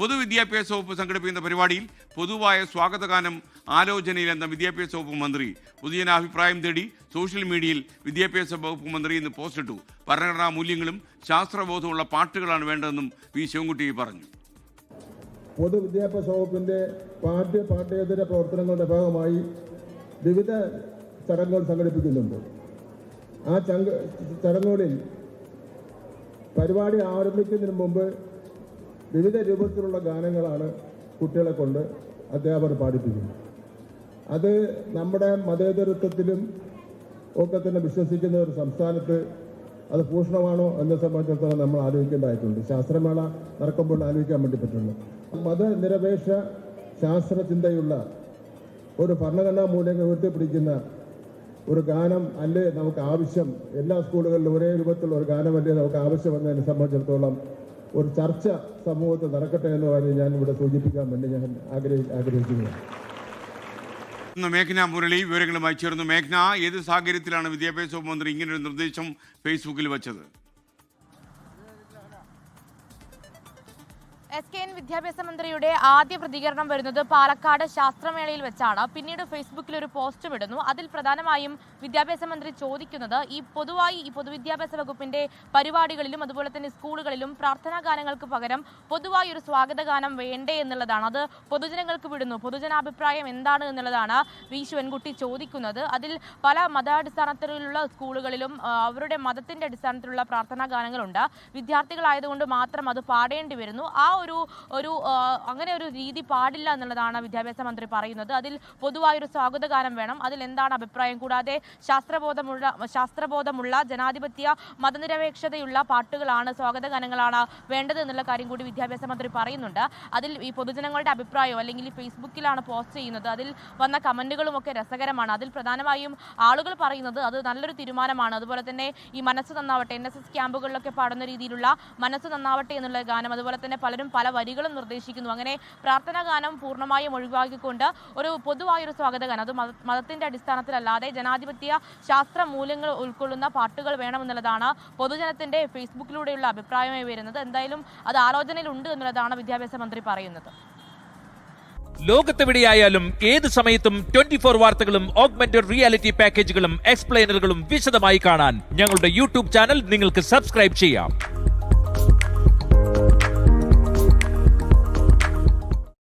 പൊതുവിദ്യാഭ്യാസ വകുപ്പ് സംഘടിപ്പിക്കുന്ന പരിപാടിയിൽ പൊതുവായ സ്വാഗതഗാനം ആലോചനയിലെന്ന വിദ്യാഭ്യാസ വകുപ്പ് മന്ത്രി പൊതുജനാഭിപ്രായം തേടി സോഷ്യൽ മീഡിയയിൽ വിദ്യാഭ്യാസ വകുപ്പ് മന്ത്രി ഇന്ന് പോസ്റ്റിട്ടു ഭരണഘടനാ മൂല്യങ്ങളും ശാസ്ത്രബോധമുള്ള പാട്ടുകളാണ് വേണ്ടതെന്നും വി ശിവൻകുട്ടി പറഞ്ഞു. പൊതുവിദ്യാഭ്യാസ വകുപ്പിന്റെ പാഠ്യ പാഠ്യേതര പ്രവർത്തനങ്ങളുടെ ഭാഗമായി വിവിധ ചടങ്ങുകൾ സംഘടിപ്പിക്കുന്നുണ്ട്. ആ ചടങ്ങുകളിൽ പരിപാടി ആരംഭിക്കുന്നതിന് മുമ്പ് വിവിധ രൂപത്തിലുള്ള ഗാനങ്ങളാണ് കുട്ടികളെ കൊണ്ട് അധ്യാപകർ പാടിപ്പിക്കുന്നത്. അത് നമ്മുടെ മതേതരത്വത്തിലും ഒക്കെ തന്നെ വിശ്വസിക്കുന്ന ഒരു സംസ്ഥാനത്ത് അത് പൂഷണമാണോ എന്നെ സംബന്ധിച്ചിടത്തോളം നമ്മൾ ആലോചിക്കേണ്ടതായിട്ടുണ്ട്. ശാസ്ത്രമേള നടക്കുമ്പോൾ ആലോചിക്കാൻ വേണ്ടി പറ്റുള്ളൂ മതനിരപേക്ഷ ശാസ്ത്രചിന്തയുള്ള ഒരു ഭരണഘടനാ മൂല്യങ്ങൾ ഉയർത്തിപ്പിടിക്കുന്ന ഒരു ഗാനം അല്ലേ നമുക്ക് ആവശ്യം? എല്ലാ സ്കൂളുകളിലും ഒരേ രൂപത്തിലുള്ള ഒരു ഗാനമല്ലേ നമുക്ക് ആവശ്യമെന്നതിനെ സംബന്ധിച്ചിടത്തോളം ഒരു ചർച്ച സമൂഹത്തിൽ നടക്കട്ടെ എന്ന കാര്യം ഞാൻ ഇവിടെ സൂചിപ്പിക്കാൻ വേണ്ടി ഞാൻ ആഗ്രഹി ആഗ്രഹിക്കുന്നു. മേഘ്ന മുരളി വിവരങ്ങളുമായി ചേർന്നു. മേഘ്ന ഏത് സാഹചര്യത്തിലാണ് വിദ്യാഭ്യാസ മന്ത്രി ഇങ്ങനൊരു നിർദ്ദേശം ഫേസ്ബുക്കിൽ വെച്ചത്? എസ് കെ എൻ വിദ്യാഭ്യാസ മന്ത്രിയുടെ ആദ്യ പ്രതികരണം വരുന്നത് പാലക്കാട് ശാസ്ത്രമേളയിൽ വെച്ചാണ്. പിന്നീട് ഫേസ്ബുക്കിൽ ഒരു പോസ്റ്റ് വിടുന്നു അതിൽ പ്രധാനമായും വിദ്യാഭ്യാസ മന്ത്രി ചോദിക്കുന്നത് ഈ പൊതുവായി ഈ പൊതുവിദ്യാഭ്യാസ വകുപ്പിന്റെ പരിപാടികളിലും അതുപോലെ തന്നെ സ്കൂളുകളിലും പ്രാർത്ഥനാ ഗാനങ്ങൾക്ക് പകരം പൊതുവായി ഒരു സ്വാഗത ഗാനം വേണ്ടേ എന്നുള്ളതാണ്. അത് പൊതുജനങ്ങൾക്ക് വിടുന്നു. പൊതുജനാഭിപ്രായം എന്താണ് എന്നുള്ളതാണ് വി ശിവൻകുട്ടി ചോദിക്കുന്നത്. അതിൽ പല മതാടിസ്ഥാനത്തിലുള്ള സ്കൂളുകളിലും അവരുടെ മതത്തിന്റെ അടിസ്ഥാനത്തിലുള്ള പ്രാർത്ഥനാ ഗാനങ്ങളുണ്ട്. വിദ്യാർത്ഥികളായതുകൊണ്ട് മാത്രം അത് പാടേണ്ടി വരുന്നു. ആ ഒരു ഒരു അങ്ങനെ ഒരു രീതി പാടില്ല എന്നുള്ളതാണ് വിദ്യാഭ്യാസ മന്ത്രി പറയുന്നത്. അതിൽ പൊതുവായൊരു സ്വാഗതകാലം വേണം. അതിൽ എന്താണ് അഭിപ്രായം? കൂടാതെ ശാസ്ത്രബോധമുള്ള ശാസ്ത്രബോധമുള്ള ജനാധിപത്യ മതനിരപേക്ഷതയുള്ള പാട്ടുകളാണ് സ്വാഗത ഗാനങ്ങളാണ് വേണ്ടത് എന്നുള്ള കാര്യം കൂടി വിദ്യാഭ്യാസ മന്ത്രി പറയുന്നുണ്ട്. അതിൽ ഈ പൊതുജനങ്ങളുടെ അഭിപ്രായം അല്ലെങ്കിൽ ഫേസ്ബുക്കിലാണ് പോസ്റ്റ് ചെയ്യുന്നത്. അതിൽ വന്ന കമന്റുകളും ഒക്കെ രസകരമാണ്. അതിൽ പ്രധാനമായും ആളുകൾ പറയുന്നത് അത് നല്ലൊരു തീരുമാനമാണ്. അതുപോലെ തന്നെ ഈ മനസ്സ് നന്നാവട്ടെ എൻ എസ് എസ് ക്യാമ്പുകളിലൊക്കെ പാടുന്ന രീതിയിലുള്ള മനസ്സ് നന്നാവട്ടെ എന്നുള്ള ഗാനം. അതുപോലെ തന്നെ പലരും പല വരികളും നിർദ്ദേശിക്കുന്നു. അങ്ങനെ പ്രാർത്ഥനാ ഗാനം പൂർണമായും ഒഴിവാക്കിക്കൊണ്ട് ഒരു പൊതുവായൊരു സ്വാഗത ഗാനം അത് മത- മതത്തിന്റെ അടിസ്ഥാനത്തിലല്ലാതെ ജനാധിപത്യ ശാസ്ത്ര മൂല്യങ്ങൾ ഉൾക്കൊള്ളുന്ന പാട്ടുകൾ വേണമെന്നുള്ളതാണ് പൊതുജനത്തിന്റെ ഫേസ്ബുക്കിലൂടെയുള്ള അഭിപ്രായമായി വരുന്നത്. എന്തായാലും അത് ആലോചനയിലുണ്ട് എന്നുള്ളതാണ് വിദ്യാഭ്യാസ മന്ത്രി പറയുന്നത്. ലോകത്തെവിടെയായാലും ഏത് സമയത്തും ട്വന്റി ഫോർ വാർത്തകളും ഓഗ്മെന്റഡ് റിയാലിറ്റി പാക്കേജുകളും എക്സ്പ്ലെയിനറുകളും വിശദമായി കാണാൻ ഞങ്ങളുടെ യൂട്യൂബ് ചാനൽ നിങ്ങൾക്ക് സബ്സ്ക്രൈബ് ചെയ്യാം.